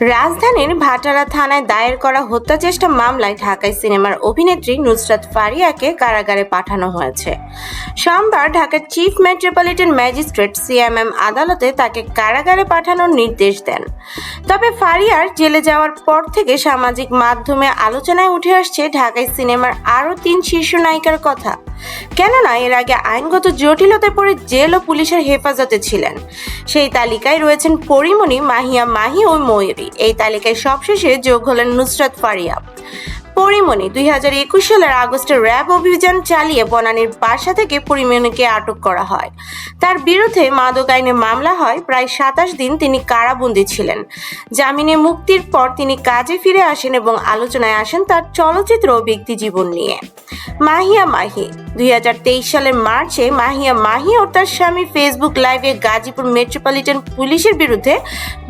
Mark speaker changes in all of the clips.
Speaker 1: রাজধানীর ভাটারা থানায় দায়ের করা হত্যা চেষ্টা মামলায় ঢাকায় সিনেমার অভিনেত্রী নুসরাত ফারিয়াকে কারাগারে পাঠানো হয়েছে। সোমবার ঢাকার চিফ মেট্রোপলিটন ম্যাজিস্ট্রেট সিএমএম আদালতে তাকে কারাগারে পাঠানোর নির্দেশ দেন। তবে ফারিয়ার জেলে যাওয়ার পর থেকে সামাজিক মাধ্যমে আলোচনায় উঠে আসছে ঢাকায় সিনেমার আরও তিন শীর্ষ নায়িকার কথা। কেননা এর আগে আইনগত জটিলতায় পড়ে জেল ও পুলিশের হেফাজতে ছিলেন। সেই তালিকায় রয়েছেন পরিমণি মাহিয়া মাহি ও ময়ূরী। এই তালিকায় সবশেষে যোগ হলেন নুসরাত ফারিয়া। পরিমণি দুই হাজার একুশ সালের আগস্টে র্যাব অভিযান চালিয়ে বনানীর বাসা থেকে পরিমণিকে আটক করা হয়। তার বিরুদ্ধে মাদক আইনে মামলা হয়। প্রায় সাতাশ দিন তিনি কারাবন্দী ছিলেন। জামিনে মুক্তির পর তিনি কাজে ফিরে আসেন এবং আলোচনায় আসেন তার চলচ্চিত্র ও ব্যক্তি জীবন নিয়ে। মাহিয়া মাহি দুই হাজার তেইশ সালের মার্চে মাহিয়া মাহি ও তার স্বামী ফেসবুক লাইভে গাজীপুর মেট্রোপলিটন পুলিশের বিরুদ্ধে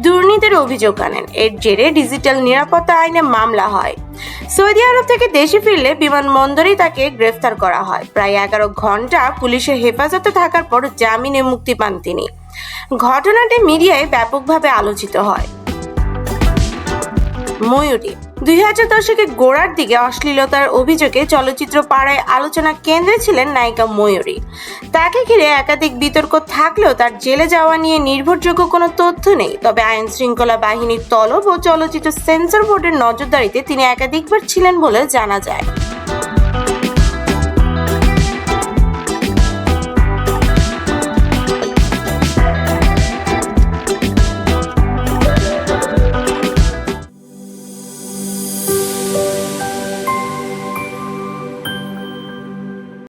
Speaker 1: দুর্নীতির অভিযোগ আনেন। এর জেরে ডিজিটাল নিরাপত্তা আইনে মামলা হয়। সৌদি আরব থেকে দেশে ফিরলে বিমানবন্দরেই তাকে গ্রেফতার করা হয়। প্রায় এগারো ঘণ্টা পুলিশের হেফাজতে থাকার পর জামিনে মুক্তি পান তিনি। ঘটনাটি মিডিয়ায় ব্যাপকভাবে আলোচিত হয়। ময়ূরী দুই হাজার দশকের গোড়ার দিকে অশ্লীলতার অভিযোগে চলচ্চিত্র পাড়ায় আলোচনা কেন্দ্রে ছিলেন নায়িকা ময়ূরী। তাকে ঘিরে একাধিক বিতর্ক থাকলেও তার জেলে যাওয়া নিয়ে নির্ভরযোগ্য কোনো তথ্য নেই। তবে আইন শৃঙ্খলা বাহিনীর তলব ও চলচ্চিত্র সেন্সর বোর্ডের নজরদারিতে তিনি একাধিকবার ছিলেন বলে জানা যায়।